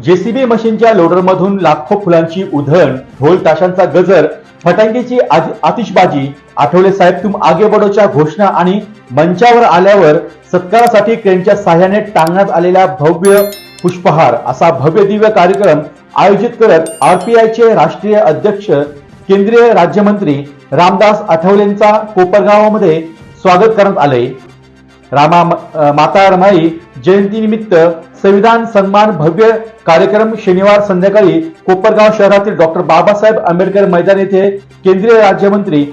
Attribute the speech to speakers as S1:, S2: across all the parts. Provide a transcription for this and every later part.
S1: JCB मशीनच्या लोडरमधून लाखो फुलांची उधळण ढोल ताशांचा गजर फटांकेची आतिषबाजी आठवले साहेब तुम आगे बडोच्या घोषणा आणि मंचावर आल्यावर सत्कारासाठी क्रेनच्या साह्याने टांगण्यात आलेला भव्य पुष्पहार असा भव्य दिव्य कार्यक्रम आयोजित करत आरपीआयचे राष्ट्रीय अध्यक्ष केंद्रीय राज्यमंत्री रामदास आठवलेंचा कोपरगावामध्ये स्वागत करण्यात आले रामा माता रमाई जयंतीनिमित्त संविधान सन्मान भव्य कार्यक्रम शनिवार संध्याकाळी कोपरगाव शहरातील डॉक्टर बाबासाहेब आंबेडकर मैदान येथे केंद्रीय राज्यमंत्री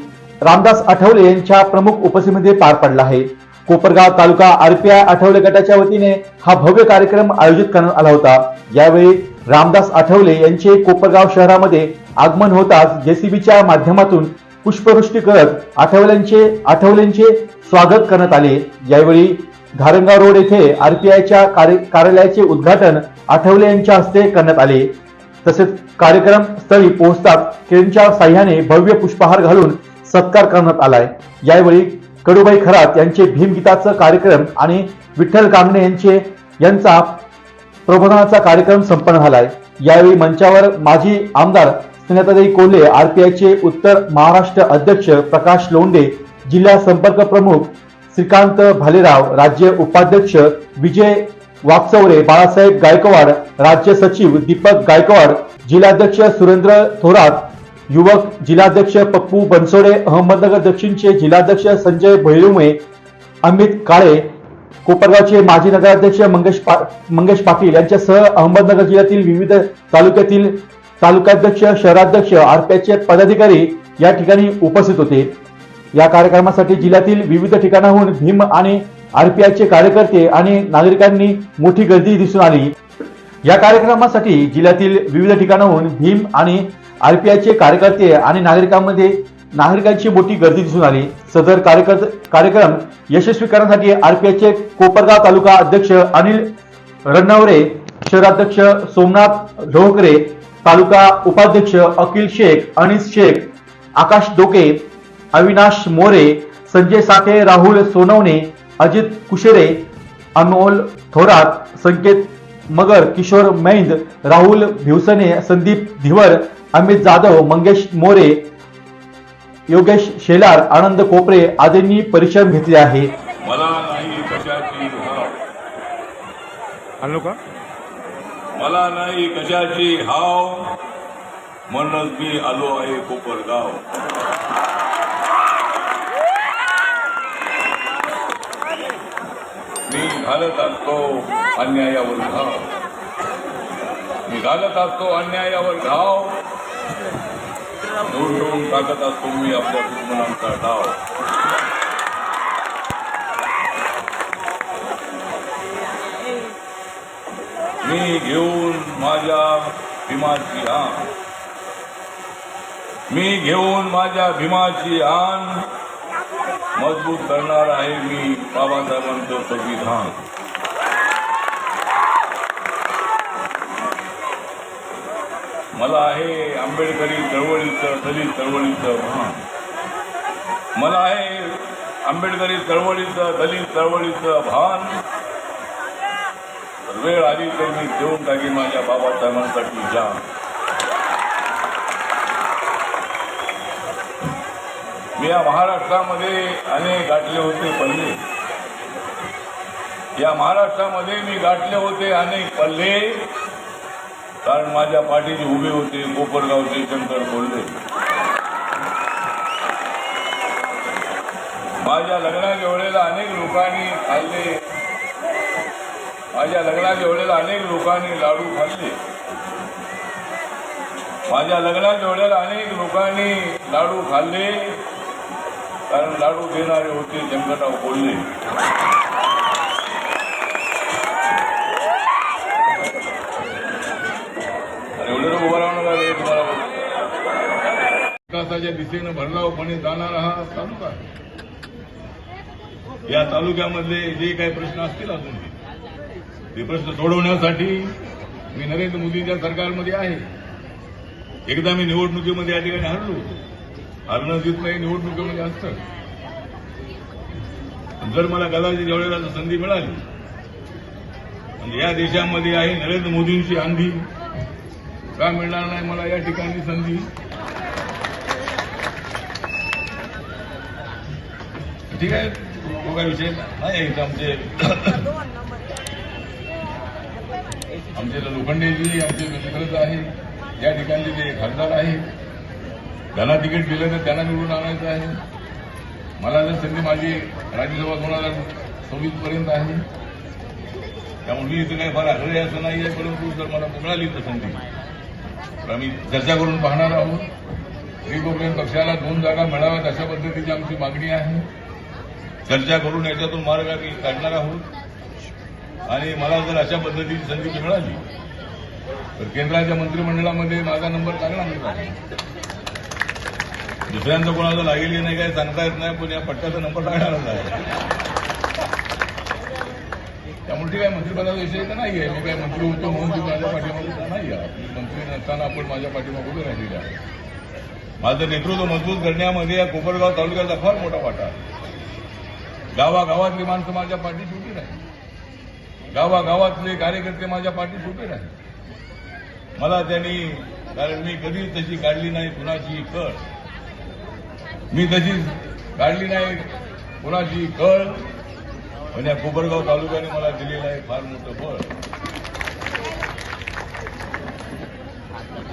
S1: रामदास आठवले यांच्या प्रमुख उपस्थितीमध्ये पार पडला आहे. कोपरगाव तालुका आरपीआय आठवले गटाच्या वतीने हा भव्य कार्यक्रम आयोजित करण्यात आला होता. यावेळी रामदास आठवले यांचे कोपरगाव शहरामध्ये आगमन होताच जेसीबीच्या माध्यमातून पुष्पवृष्टी करत आठवल्यांचे आठवल्यांचे स्वागत करण्यात आले. यावेळी धारंगा रोड येथे आरपीआयच्या कार्यालयाचे उद्घाटन आठवले यांच्या हस्ते करण्यात आले. तसेच कार्यक्रम स्थळी पोहोचताच क्रेनच्या साह्याने भव्य पुष्पहार घालून सत्कार करण्यात आलाय. यावेळी कडुबाई खरात यांचे भीमगीताचं कार्यक्रम आणि विठ्ठल कांगणे यांचे यांचा प्रबोधनाचा कार्यक्रम संपन्न झालाय. यावेळी मंचावर माजी आमदार स्नेहतादेवी कोल्हे आरपीआयचे उत्तर महाराष्ट्र अध्यक्ष प्रकाश लोंडे जिल्हा संपर्क प्रमुख श्रीकांत भालेराव राज्य उपाध्यक्ष विजय वाकचौरे बाळासाहेब गायकवाड राज्य सचिव दीपक गायकवाड जिल्हाध्यक्ष सुरेंद्र थोरात युवक जिल्हाध्यक्ष पप्पू बनसोडे अहमदनगर दक्षिणचे जिल्हाध्यक्ष संजय भैरुमे अमित काळे कोपरगावचे माजी नगराध्यक्ष मंगेश पा मंगेश पाटील यांच्यासह अहमदनगर जिल्ह्यातील विविध तालुक्यातील तालुकाध्यक्ष शहराध्यक्ष आरपीआयचे पदाधिकारी या ठिकाणी उपस्थित होते. या कार्यक्रमासाठी जिल्ह्यातील विविध ठिकाणाहून भीम आणि आरपीआयचे कार्यकर्ते आणि नागरिकांनी मोठी गर्दी दिसून आली. या कार्यक्रमासाठी जिल्ह्यातील विविध ठिकाणाहून भीम आणि आरपीआयचे कार्यकर्ते आणि नागरिकांमध्ये नागरिकांची मोठी गर्दी दिसून आली. सदर कार्यकर्ते कार्यक्रम यशस्वी करण्यासाठी आरपीआयचे कोपरगाव तालुका अध्यक्ष अनिल रणनवरे शहराध्यक्ष सोमनाथ ढोकरे तालुका उपाध्यक्ष अकिल शेख अनिस शेख आकाश डोके अविनाश मोरे संजय साठे राहुल सोनवणे अजित कुशेरे अनमोल थोरात संकेत मगर किशोर मैंद राहुल भिवसने संदीप धिवर अमित जाधव मंगेश मोरे योगेश शेलार आनंद कोपरे आदींनी परिश्रम घेतले आहे.
S2: मला नाही कशाची हाव
S3: आणलो का
S2: मला नाही कशाची हाव. म्हणूनच मी आलो आहे कोपरगाव. मी घालत असतो अन्यायावर घाव. मी घालत असतो अन्यायावर घाव. धुंडून टाकत असतो मी आपल्या दुश्मनांचा डाव. मी घेऊन माझ्या भीमाची आण. मी घेऊन माझ्या भीमाची आण. मजबूत करणार आहे मी बाबासाहेबांचं संविधान. मला आहे आंबेडकरी चळवळीचं दलित चळवळीचं भान. मला आहे आंबेडकरी चळवळीचं दलित चळवळीचं भान. वेळ आली तर मी देऊन टाकी माझ्या बाबासाहेबांसाठी जान मी या महाराष्ट्रामध्ये अनेक गाठले होते पल्ले. या महाराष्ट्रामध्ये मी गाठले होते अनेक पल्ले. कारण माझ्या पाठीचे उभे होते कोपरगावचे शंकर बोलले माझ्या लग्नाच्या वेळेला अनेक लोकांनी खाल्ले. माझ्या लग्नाच्या वेळेला अनेक लोकांनी लाडू खाल्ले. माझ्या लग्नाच्या वेळेला अनेक लोकांनी लाडू खाल्ले. कारण लाडू देणारे होते शंकरराव बोलले. उभं राहू नका तुम्हाला विकासाच्या दिशेनं भरधावपणे जाणारा हा तालुका या तालुक्यामधले जे काही प्रश्न असतील अजून. ते प्रश्न सोडवण्यासाठी मी नरेंद्र मोदींच्या सरकारमध्ये आहे. एकदा मी निवडणुकीमध्ये या ठिकाणी हरलो होतो. हरणं जित नाही निवडणुकीमध्ये असतं. जर मला कदाचित एवढ्या संधी मिळाली म्हणजे या देशामध्ये आहे नरेंद्र मोदींची आंधी का मिळणार नाही मला या ठिकाणी संधी? ठीक आहे. तो काय विषय नाही आमचे आमचे लोखंडेजी आमचे मित्रच आहे या ठिकाणचे जे खासदार आहे त्यांना तिकीट दिलं तर त्यांना निवडून आणायचं आहे. मला जर संधी माझी राज्यसभा दोन हजार सव्वीस पर्यंत आहे त्यामुळे मी इथं काही फार आग्रही असं नाही आहे परंतु जर मला मिळाली तर संधी. तर आम्ही चर्चा करून पाहणार आहोत. रिपब्लिकन पक्षाला दोन जागा मिळाव्यात अशा पद्धतीची आमची मागणी आहे. चर्चा करून याच्यातून मार्ग आम्ही काढणार आहोत. आणि मला जर अशा पद्धतीची संधी मिळाली तर केंद्राच्या मंत्रिमंडळामध्ये माझा नंबर चांगला मिळत आहे दुसऱ्यांचं कोणाला लागेल नाही काय सांगता येत नाही पण या पट्ट्याचा नंबर लागणारच आहे त्यामुळे ठीक आहे मंत्रिपदाचा विषय तर नाही आहे मी काय मंत्री होतो म्हणून तुम्ही माझ्या पाठीमागे नाही आहे मंत्री नसताना आपण माझ्या पाठीमागे उभे राहिलेले आहे. माझं नेतृत्व मजबूत करण्यामध्ये या कोपरगाव तालुक्याचा फार मोठा वाटा आहे. गावागावातली माणसं माझ्या पाठीशी उभी राहील. गावागावातले कार्यकर्ते माझ्या पाठीत होते राहील. मला त्यांनी कारण मी कधी तशी काढली नाही कुणाची कळ. मी तशी काढली नाही कुणाची कळ. पण या कोपरगाव तालुक्याने मला दिलेलं आहे फार मोठं बळ.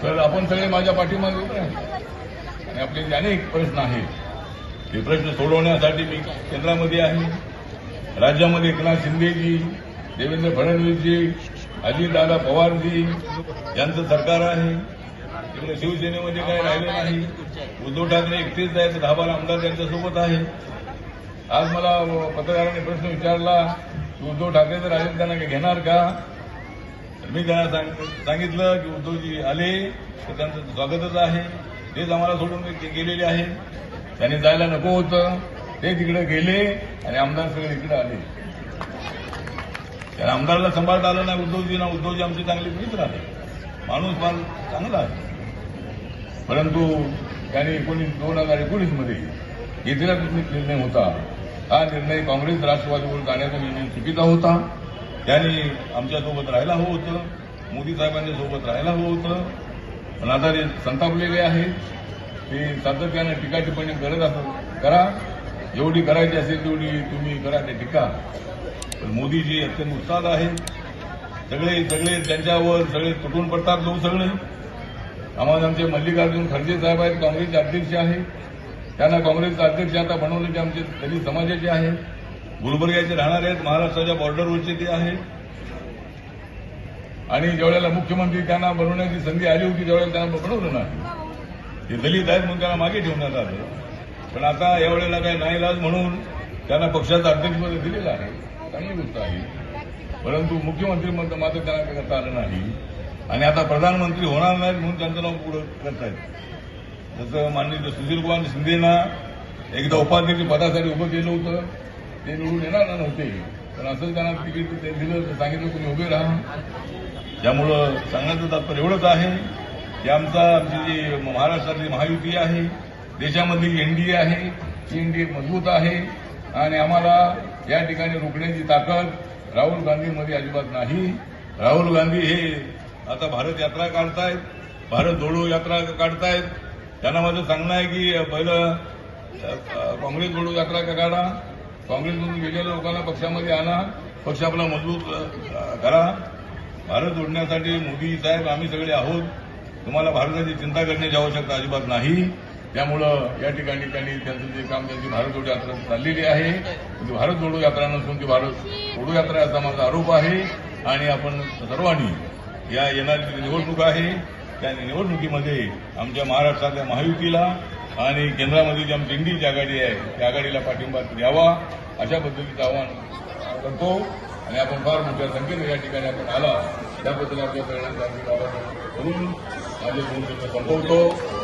S2: तर आपण सगळे माझ्या पाठीमागे उभे आणि आपले जे अनेक प्रश्न आहेत ते प्रश्न सोडवण्यासाठी मी केंद्रामध्ये आहे. राज्यामध्ये एकनाथ शिंदेजी देवेंद्र फडणवीसजी अजितदादा पवारजी यांचं सरकार आहे. तिकडे शिवसेनेमध्ये काही राहिलं नाही. उद्धव ठाकरे एकटेच जायचं दहा बारा आमदार त्यांच्यासोबत आहे. आज मला पत्रकारांनी प्रश्न विचारला की उद्धव ठाकरे जर आले त्यांना काही घेणार का? मी त्यांना सांग- सांगितलं की उद्धवजी आले तर त्यांचं स्वागतच आहे. तेच आम्हाला सोडून गेलेले आहे. त्यांनी जायला नको होतं. ते तिकडे गेले आणि आमदार सगळे इकडे आले. त्याला आमदारला सांभाळता आलं नाही उद्धवजींना उद्धवजी आमचे चांगले मित्र आले माणूस फार चांगला आहे. परंतु त्याने एकोणीस दोन हजार एकोणीसमध्ये घेतलेला निर्णय होता हा निर्णय काँग्रेस राष्ट्रवादीवर जाण्याचा निर्णय चुकीचा होता. त्याने आमच्यासोबत राहायला हवं होतं मोदी साहेबांच्या सोबत राहायला हवं होतं. पण आता ते संतापलेले आहेत ते सातत्यानं टीका टिप्पणी करत असं करा. जेवढी करायची असेल तेवढी तुम्ही करा ते टीका. पण मोदीजी अत्यंत उत्साह आहे सगळे सगळे त्यांच्यावर सगळे तुटून पडतात लोक सगळे. आम्हाला आमचे मल्लिकार्जुन खडसे साहेब आहेत काँग्रेसचे अध्यक्ष आहे त्यांना काँग्रेसचे अध्यक्ष आता बनवले ते आमचे दलित समाजाचे आहे. गुलबर्ग्याचे राहणारे आहेत महाराष्ट्राच्या बॉर्डरवरचे ते आहे आणि ज्यावेळेला मुख्यमंत्री त्यांना बनवण्याची संधी आली होती त्यावेळेला त्यांना बनवलं नाही. ते दलित आहेत म्हणून त्यांना मागे ठेवण्यात आलं. पण आता यावेळेला काही नाईलाज म्हणून त्यांना पक्षाचा अध्यक्षपद दिलेलं आहे. चांगली गोष्ट आहे. परंतु मुख्यमंत्री म्हणतो मात्र त्यांना करता आलं नाही. आणि आता प्रधानमंत्री होणार नाहीत म्हणून त्यांचं नाव पुढं करतायत. जसं माननीय सुशीलकुमार शिंदेना एकदा उपाध्यक्ष पदासाठी उभं केलं होतं. ते निवडून येणार नव्हते. पण असं त्यांना तिकीट ते दिलं तर सांगितलं तुम्ही उभे राहा. त्यामुळं सांगण्याचं तात्पर्य एवढंच आहे की आमचा आमची जी महाराष्ट्रातली महायुती आहे देशामधली एनडीए आहे ती एनडीए मजबूत आहे. आणि आम्हाला या ठिकाणी रोखण्याची ताकद राहुल गांधीमध्ये अजिबात नाही. राहुल गांधी हे आता भारत यात्रा काढतायत भारत जोडो यात्रा काढतायत. त्यांना माझं सांगणं आहे की पहिलं काँग्रेस जोडो यात्रा काढा. काँग्रेसमधून गेलेल्या लोकांना पक्षामध्ये आणा. पक्ष आपला मजबूत करा. भारत जोडण्यासाठी मोदी साहेब आम्ही सगळे आहोत. तुम्हाला भारताची चिंता करण्याची आवश्यकता अजिबात नाही. त्यामुळं या ठिकाणी त्यांनी त्यांचं जे काम त्यांची भारत जोडो यात्रा चाललेली आहे. ती भारत जोडो यात्रा नसून ती भारत जोडो यात्रा असा माझा आरोप आहे. आणि आपण सर्वांनी या येणारी निवडणूक आहे त्या निवडणुकीमध्ये आमच्या महाराष्ट्रातल्या महायुतीला आणि केंद्रामध्ये जी आमची इंडीची आघाडी आहे त्या आघाडीला पाठिंबा द्यावा अशा पद्धतीचं आवाहन करतो. आणि आपण फार मोठ्या संख्येने या ठिकाणी आपण आला. त्याबद्दल आपल्या सगळ्यांचा करून माझे दोन संपवतो.